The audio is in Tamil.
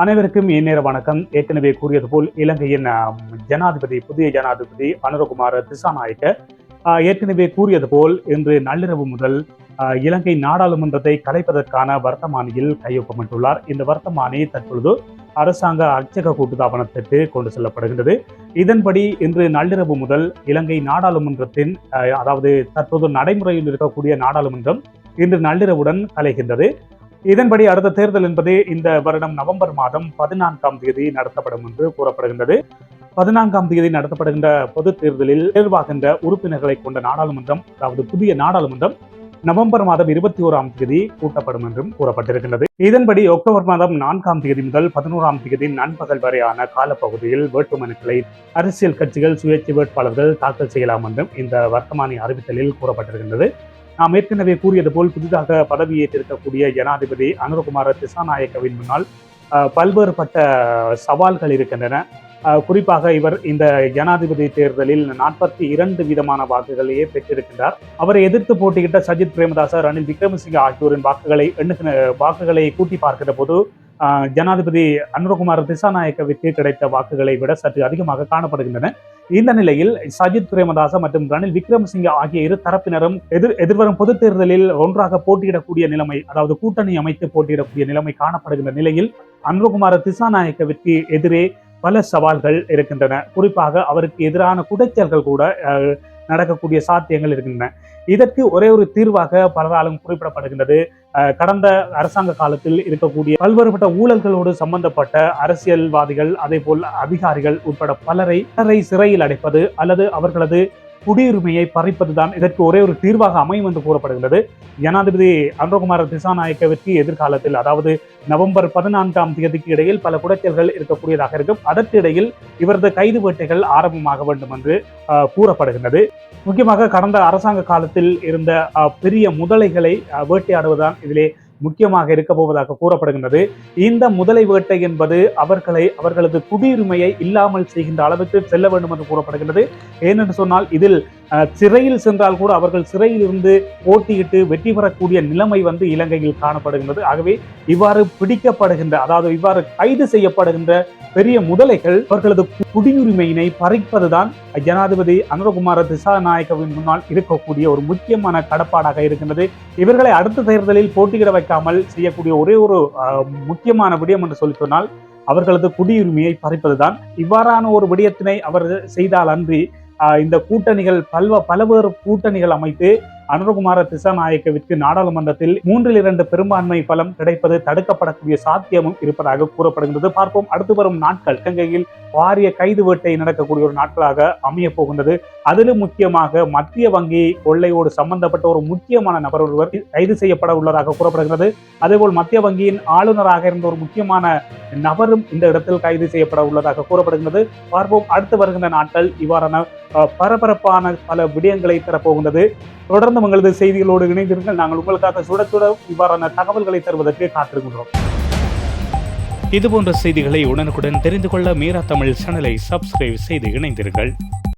அனைவருக்கும் இந்நேர வணக்கம். ஏற்கனவே கூறியது போல் இலங்கையின் ஜனாதிபதி புதிய ஜனாதிபதி அனுரகுமார் திசாநாயக்க ஏற்கனவே கூறியது போல் இன்று நள்ளிரவு முதல் இலங்கை நாடாளுமன்றத்தை கலைப்பதற்கான வர்த்தமானியில் கையொப்பமிட்டுள்ளார். இந்த வர்த்தமானி தற்பொழுது அரசாங்க அர்ச்சக கூட்டுத்தாபனத்திற்கு கொண்டு செல்லப்படுகின்றது. இதன்படி இன்று நள்ளிரவு முதல் இலங்கை நாடாளுமன்றத்தின் அதாவது தற்போது நடைமுறையில் இருக்கக்கூடிய நாடாளுமன்றம் இன்று நள்ளிரவுடன் கலைகின்றது. இதன்படி அடுத்த தேர்தல் என்பது இந்த வருடம் நவம்பர் மாதம் பதினான்காம் தேதி நடத்தப்படும் என்று கூறப்படுகின்றது. பதினான்காம் தேதி நடத்தப்படுகின்ற பொது தேர்தலில் தேர்வாகின்ற உறுப்பினர்களை கொண்ட நாடாளுமன்றம் அதாவது புதிய நாடாளுமன்றம் நவம்பர் மாதம் இருபத்தி ஓராம் தேதி கூட்டப்படும் என்றும் கூறப்பட்டிருக்கின்றது. இதன்படி அக்டோபர் மாதம் நான்காம் தேதி முதல் பதினோராம் தேதி நண்பகல் வரையான காலப்பகுதியில் வேட்புமனுக்களை அரசியல் கட்சிகள் சுயேட்சை வேட்பாளர்கள் தாக்கல் செய்யலாம் என்றும் இந்த வர்த்தமானி அறிவித்தலில் கூறப்பட்டிருக்கின்றது. நாம் ஏற்கனவே கூறியது போல் புதிதாக பதவியேற்றிருக்கக்கூடிய ஜனாதிபதி அனுரகுமார திசாநாயக்கவின் முன்னால் பல்வேறு பல்வேறுபட்ட சவால்கள் இருக்கின்றன. குறிப்பாக இவர் இந்த ஜனாதிபதி தேர்தலில் நாற்பத்தி இரண்டு விதமான வாக்குகளையே பெற்றிருக்கின்றார். அவரை எதிர்த்து போட்டியிட்ட சஜித் பிரேமதாச ரணில் விக்ரமசிங்க ஆகியோரின் வாக்குகளை எண்ணுகிற வாக்குகளை கூட்டி பார்க்கிற போது ஜனாதிபதி அனுரகுமார் திசாநாயக்கவிற்கு கிடைத்த வாக்குகளை விட சற்று அதிகமாக காணப்படுகின்றன. இந்த நிலையில் சஜித் பிரேமதாச மற்றும் ரணில் விக்ரமசிங்க ஆகிய இரு தரப்பினரும் எதிர் எதிர்வரும் பொதுத் தேர்தலில் ஒன்றாக போட்டியிடக்கூடிய நிலைமை அதாவது கூட்டணி அமைத்து போட்டியிடக்கூடிய நிலைமை காணப்படுகின்ற நிலையில் அன்புகுமார திசாநாயக்கவிற்கு எதிரே பல சவால்கள் இருக்கின்றன. குறிப்பாக அவருக்கு எதிரான குடைச்சல்கள் கூட அஹ், நடக்கக்கூடிய சாத்தியங்கள் இருக்கின்றன. இதற்கு ஒரே ஒரு தீர்வாக பலராலும் குறிப்பிடப்படுகின்றது. அஹ், கடந்த அரசாங்க காலத்தில் இருக்கக்கூடிய பல்வேறுபட்ட ஊழல்களோடு சம்பந்தப்பட்ட அரசியல்வாதிகள் அதே போல் அதிகாரிகள் உட்பட பலரை பலரை சிறையில் அடைப்பது அல்லது அவர்களது குடியுரிமையை பறிப்பதுதான் இதற்கு ஒரே ஒரு தீர்வாக அமையும் என்று கூறப்படுகிறது ஜனாதிபதி அனுரகுமார திசாநாயக்கவிற்கு எதிர்காலத்தில் அதாவது நவம்பர் பதினான்காம் தேதிக்கு இடையில் பல குடைச்சல்கள் இருக்கக்கூடியதாக இருக்கும். அதற்கிடையில் இவரது கைது வேட்டைகள் ஆரம்பமாக வேண்டும் என்று கூறப்படுகின்றது. முக்கியமாக கடந்த அரசாங்க காலத்தில் இருந்த பெரிய முதலைகளை வேட்டையாடுவதுதான் இதிலே முக்கியமாக இருக்க போவதாக கூறப்படுகின்றது. இந்த முதலை வேட்டை என்பது அவர்களை அவர்களது குடியுரிமையை இல்லாமல் செய்கின்ற அளவுக்கு செல்ல வேண்டும் என்று கூறப்படுகின்றது. ஏனென்று சொன்னால் இதில் சிறையில் சென்றால் கூட அவர்கள் சிறையில் இருந்து போட்டியிட்டு வெற்றி பெறக்கூடிய நிலைமை வந்து இலங்கையில் காணப்படுகின்றது. ஆகவே இவ்வாறு பிடிக்கப்படுகின்ற அதாவது இவ்வாறு கைது செய்யப்படுகின்ற பெரிய முதலைகள் அவர்களது குடியுரிமையினை பறிப்பதுதான் ஜனாதிபதி அனுரகுமார திசாநாயக்கவின் முன்னால் இருக்கக்கூடிய ஒரு முக்கியமான கடப்பாடாக இருக்கின்றது. இவர்களை அடுத்த தேர்தலில் போட்டியிட வைக்காமல் செய்யக்கூடிய ஒரே ஒரு முக்கியமான விடயம் என்று சொல்லி சொன்னால் அவர்களது குடியுரிமையை பறிப்பதுதான். இவ்வாறான ஒரு விடயத்தினை அவர் செய்தால் அன்றி இந்த கூட்டணிகள் பல்வ பலவேறு கூட்டணிகள் அமைத்து அனுரகுமார திசாநாயக்கவிற்கு நாடாளுமன்றத்தில் மூன்றில் இரண்டு பெரும்பான்மை பலம் கிடைப்பது தடுக்கப்படக்கூடிய சாத்தியமும் இருப்பதாக கூறப்படுகின்றது. பார்ப்போம். அடுத்து வரும் நாட்கள். இலங்கையில் வாரிய கைது வேட்டை நடக்கக்கூடிய ஒரு நாட்களாக அமைய போகின்றது. அதிலும் முக்கியமாக மத்திய வங்கி கொள்ளையோடு சம்பந்தப்பட்ட ஒரு முக்கியமான நபர் ஒருவர் கைது செய்யப்பட உள்ளதாக கூறப்படுகிறது அதேபோல் மத்திய வங்கியின் ஆளுநராக இருந்த ஒரு முக்கியமான நபரும் இந்த இடத்தில் கைது செய்யப்பட உள்ளதாக கூறப்படுகிறது பார்ப்போம் அடுத்து வருகின்ற நாட்கள் இவ்வாறான பரபரப்பான பல விடயங்களை தரப்போகின்றது. தொடர்ந்து உங்களது செய்திகளோடு இணைந்திருங்கள். நாங்கள் உங்களுக்காக சுட சுட இவ்வாறான தகவல்களை தருவதற்கு காத்திருக்கின்றோம். இதுபோன்ற செய்திகளை உடனுக்குடன் தெரிந்து கொள்ள மீரா தமிழ் சேனலை சப்ஸ்கிரைப் செய்து இணைந்திருங்கள்.